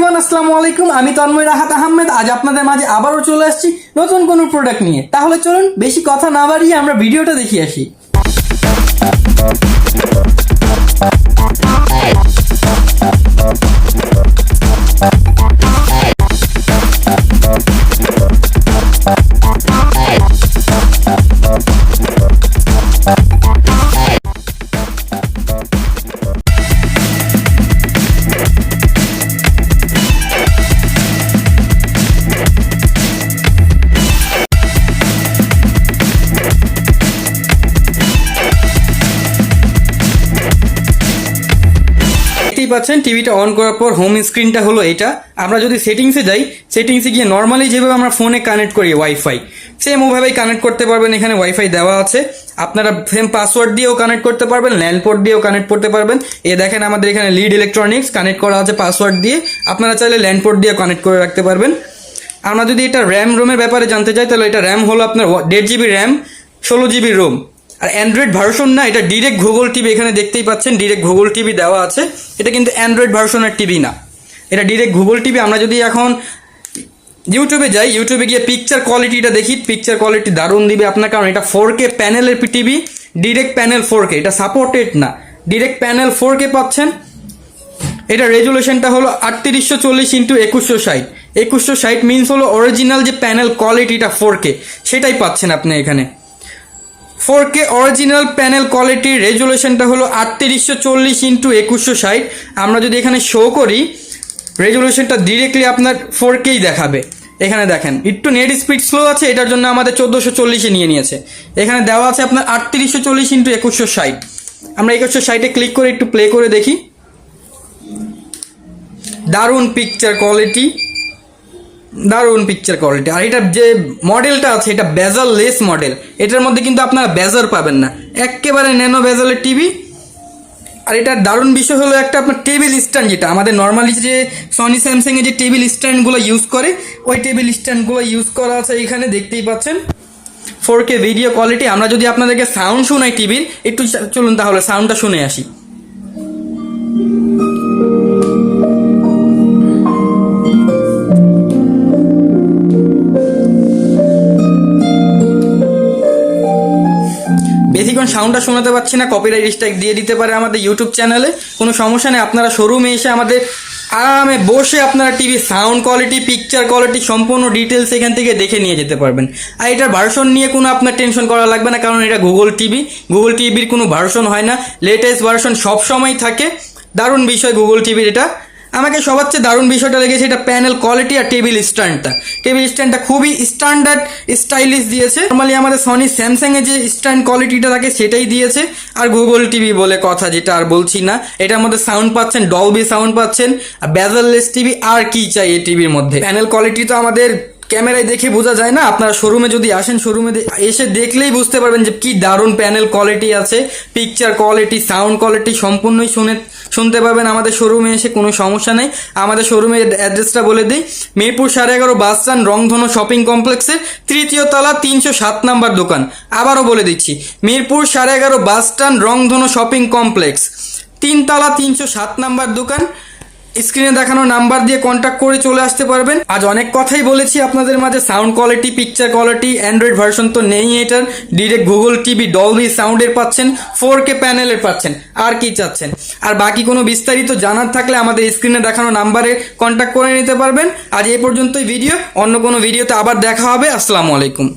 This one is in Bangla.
এভরিওয়ান আসসালামু আলাইকুম। আমি তন্ময় রাহাত আহমেদ। আজ আপনাদের মাঝে আবারও চলে আসছি নতুন কোনো প্রোডাক্ট নিয়ে। তাহলে চলুন বেশি কথা না বাড়িয়ে আমরা ভিডিওটা দেখি আসি। পাচ্ছেন, টিভিটা অন করার পর হোম স্ক্রিনটা হলো এটা। আমরা যদি সেটিংসে যাই সেটিংসে গিয়ে নর্মালি যেভাবে আমরা ফোনে কানেক্ট করি ওয়াইফাই সেম ওভাবেই কানেক্ট করতে পারবেন, এখানে ওয়াইফাই দেওয়া আছে। আপনারা সেম পাসওয়ার্ড দিয়েও কানেক্ট করতে পারবেন ল্যান্ড পোর্ট দিয়েও কানেক্ট করতে পারবেন। এ দেখেন আমাদের এখানে লিড ইলেকট্রনিক্স কানেক্ট করা আছে পাসওয়ার্ড দিয়ে। আপনারা চাইলে ল্যান্ড পোর্ট দিয়ে কানেক্ট করে রাখতে পারবেন। আমরা যদি এটা র্যাম রোমের ব্যাপারে জানতে চাই, তাহলে এটা র্যাম হলো আপনার দেড় জিবি র্যাম ষোলো জিবি রোম আর অ্যান্ড্রয়েড ভার্সন না, এটা ডিরেক্ট গুগল টিভি এখানে দেখতেই পাচ্ছেন ডিরেক্ট গুগল টিভি দেওয়া আছে। এটা কিন্তু অ্যান্ড্রয়েড ভার্সনের টিভি না। এটা ডিরেক্ট গুগল টিভি আমরা যদি এখন ইউটিউবে যাই ইউটিউবে গিয়ে পিকচার কোয়ালিটিটা দেখি পিকচার কোয়ালিটি দারুণ দিবে আপনার কারণ এটা ফোর কে প্যানেলের TV direct panel four K এটা সাপোর্টেড না। ডিরেক্ট প্যানেল ফোর কে পাচ্ছেন। এটা রেজুলেশনটা হলো আটত্রিশশো চল্লিশ ইন্টু একুশশো ষাট। একুশশো ষাট মিনস হলো অরিজিনাল যে প্যানেল কোয়ালিটিটা ফোর কে সেটাই পাচ্ছেন আপনি এখানে। ফোর কে অরিজিনাল প্যানেল কোয়ালিটির রেজুলেশনটা হলো আটত্রিশশো চল্লিশ ইন্টু একুশশো ষাট। আমরা যদি এখানে শো করি রেজুলেশনটা ডিরেক্টলি আপনার ফোর কেই দেখাবে। এখানে দেখেন, একটু নেট স্পিড স্লো আছে, এটার জন্য আমাদের চোদ্দোশো চল্লিশে নিয়ে নিয়েছে। এখানে দেওয়া আছে আপনার আটত্রিশশো চল্লিশ ইন্টু একুশশো ষাট। আমরা একুশশো ষাটে ক্লিক করে একটু প্লে করে দেখি। দারুণ পিকচার কোয়ালিটি দারুণ পিকচার কোয়ালিটি আর এটার যে মডেলটা আছে, এটা বেজাল লেস মডেল এটার মধ্যে কিন্তু আপনারা বেজার পাবেন না। একেবারে ন্যানো বেজালের টিভি আর এটার দারুণ বিষয় হলো একটা আপনার টেবিল স্ট্যান্ড যেটা। আমাদের নর্মালি যে সনি স্যামসাং এর যে টেবিল স্ট্যান্ডগুলো ইউজ করে, ওই টেবিল স্ট্যান্ডগুলো ইউজ করা আছে এখানে, দেখতেই পাচ্ছেন। ফোর কে ভিডিও কোয়ালিটি আমরা যদি আপনাদেরকে সাউন্ড শোনাই টিভির একটু চলুন তাহলে সাউন্ডটা শুনে আসি। বেশিক্ষণ সাউন্ডটা শোনাতে পারছি না কপিরাইট স্ট্রাইক দিয়ে দিতে পারে আমাদের ইউটিউব চ্যানেলে কোনো সমস্যা নেই, আপনারা শোরুমে এসে আমাদের আরামে বসে আপনারা TV sound quality picture quality সম্পূর্ণ ডিটেলস এখান থেকে দেখে নিয়ে যেতে পারবেন। আর এটার ভার্সন নিয়ে কোনো আপনার টেনশন করা লাগবে না, কারণ এটা গুগল টিভি গুগল টিভির কোনো ভার্সন হয় না। লেটেস্ট ভার্সন সবসময় থাকে। দারুণ বিষয় গুগল টিভির এটা। আমাকে সবার চেয়ে দারুণ বিষয়টা লেগেছে এটা প্যানেল কোয়ালিটি আর টেবিল স্ট্যান্ডটা টেবিল স্ট্যান্ডটা খুবই স্ট্যান্ডার্ড স্টাইলিশ দিয়েছে। নর্মালি আমাদের সনি স্যামসাং এর যে স্ট্যান্ড কোয়ালিটিটা থাকে সেটাই দিয়েছে। আর গুগল টিভি বলে কথা যেটা আর বলছি না। এটার মধ্যে সাউন্ড পাচ্ছেন ডলবি সাউন্ড পাচ্ছেন, আর ব্যাজারলেস টিভি আর কি চাই এই টিভির মধ্যে? প্যানেল কোয়ালিটি তো আমাদের ক্যামেরায় দেখে বোঝা যায় না, আপনারা শোরুমে যদি আসেন শোরুমে এসে দেখলেই বুঝতে পারবেন যে কি দারুণ প্যানেল কোয়ালিটি আছে পিকচার কোয়ালিটি সাউন্ড কোয়ালিটি সম্পূর্ণই শুনে শুনতে পাবেন আমাদের শোরুমে এসে, কোনো সমস্যা নেই। আমাদের শোরুমের অ্যাড্রেসটা বলে দিই, মিরপুর সাড়ে এগারো বাস স্ট্যান্ড রংধনু শপিং কমপ্লেক্সের তৃতীয় তলা, তিনশো সাত নাম্বার দোকান। আবারও বলে দিচ্ছি, মিরপুর সাড়ে এগারো bus stand Rongdhonu shopping complex তিনতলা, তিনশো সাত নাম্বার দোকান। স্ক্রিনে দেখানো নাম্বার দিয়ে কন্ট্যাক্ট করে চলে আসতে পারবেন। আজ অনেক কথাই বলেছি আপনাদের মাঝে। Sound quality picture quality Android version তো নেই এটার। ডিরেক্ট গুগল টিভি ডলবি সাউন্ডের পাচ্ছেন ফোর কে প্যানেলের পাচ্ছেন। আর কি চাচ্ছেন? আর বাকি কোনো বিস্তারিত জানার থাকলে আমাদের স্ক্রিনে দেখানো নাম্বারে কন্ট্যাক্ট করে নিতে পারবেন। আজ এই পর্যন্তই ভিডিও অন্য কোনো ভিডিওতে আবার দেখা হবে। আসসালামু আলাইকুম।